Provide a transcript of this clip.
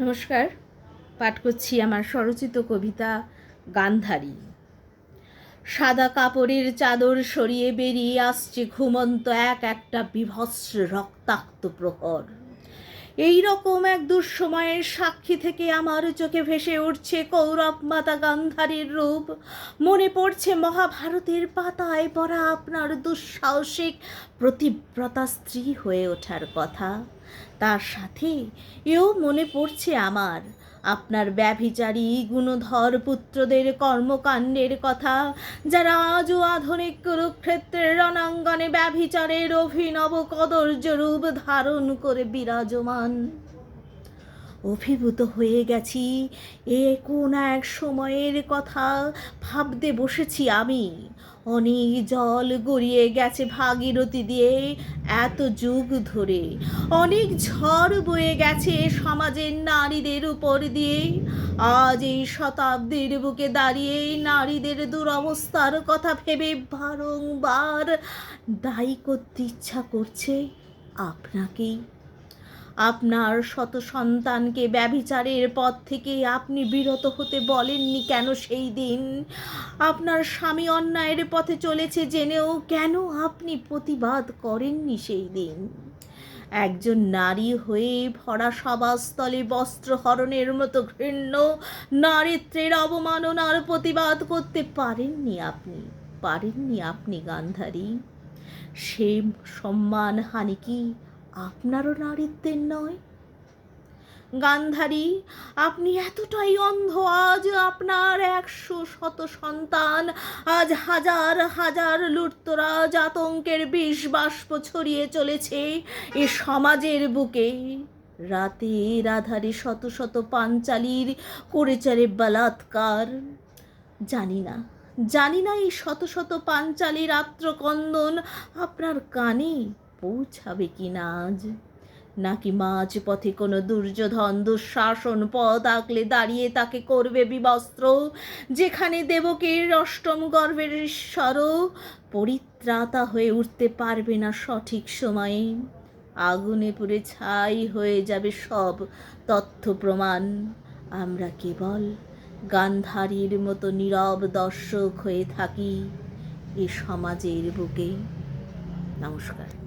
নমস্কার। পাঠ করছি আমার স্বরচিত কবিতা গান্ধারী। সাদা কাপড়ের চাদর সরিয়ে বেরিয়ে আসছে ঘুমন্ত এক একটা বিভৎস রক্তাক্ত প্রহর। এই রকম এক দুঃসময়ের সাক্ষী থেকে আমার চোখে ভেসে উঠছে কৌরব মাতা গান্ধারীর রূপ। মনে পড়ছে মহাভারতের পাতায় পড়া আপনার দুঃসাহসিক প্রতিব্রতা স্ত্রী হয়ে ওঠার কথা। তার সাথে এও মনে পড়ছে আমার। আপনার ব্যভিচারী, গুণধর পুত্রদের কর্মকাণ্ডের কথা, যারা আজও আধুনিক কুরুক্ষেত্রের রণাঙ্গনে ব্যভিচারের অভিনব কদর্য রূপ ধারণ করে বিরাজমান। অভিভূত হয়ে গেছি। এ কোন এক সময়ের কথা ভাবতে বসেছি আমি। অনেক জল গড়িয়ে গেছে ভাগীরথী দিয়ে এত যুগ ধরে। অনেক ঝড় বয়ে গেছে সমাজের নারীদের উপর দিয়ে। আজ এই শতাব্দীর বুকে দাঁড়িয়ে নারীদের দুরবস্থার কথা ভেবে বারংবার দায়ী করতে ইচ্ছা করছে আপনাকেই। আপনার শত সন্তানকে ব্যভিচারের পথ থেকে আপনি বিরত হতে বলেননি কেন সেই দিন? আপনার স্বামী অন্যায়ের পথে চলেছে জেনেও কেন আপনি প্রতিবাদ করেননি সেই দিন? একজন নারী হয়ে ভরা সভাস্থলে বস্ত্রহরণের মতো ঘৃণ্য নারীত্বের অবমাননার প্রতিবাদ করতে পারেননি আপনি। পারেননি আপনি, গান্ধারী। সে সম্মান হানি কি আপনারও নারীত্বের নয়? গান্ধারী, আপনি এতটাই অন্ধ, আজ আপনার একশো শত সন্তান, আজ হাজার হাজার লুটতরাজ আতঙ্কের বিষ বাষ্প ছড়িয়ে চলেছে এ সমাজের বুকে। রাতের আধারে শত শত পাঞ্চালির করে চলে বলাৎকার। জানি না জানি না এই শত শত পাঞ্চালির আত্মকন্দন আপনার কানে? পৌঁছাবে কি না আজ? নাকি মাঝ পথে কোনো দুর্যোধন দুঃশাসন পদ আঁকলে দাঁড়িয়ে তাকে করবে বিবস্ত্র? যেখানে দেবকীর অষ্টম গর্ভের ঈশ্বর পরিত্রাতা হয়ে উঠতে পারবে না সঠিক সময়ে। আগুনে পুড়ে ছাই হয়ে যাবে সব তথ্য প্রমাণ। আমরা কেবল গান্ধারীর মতো নীরব দর্শক হয়ে থাকি এ সমাজের বুকে। নমস্কার।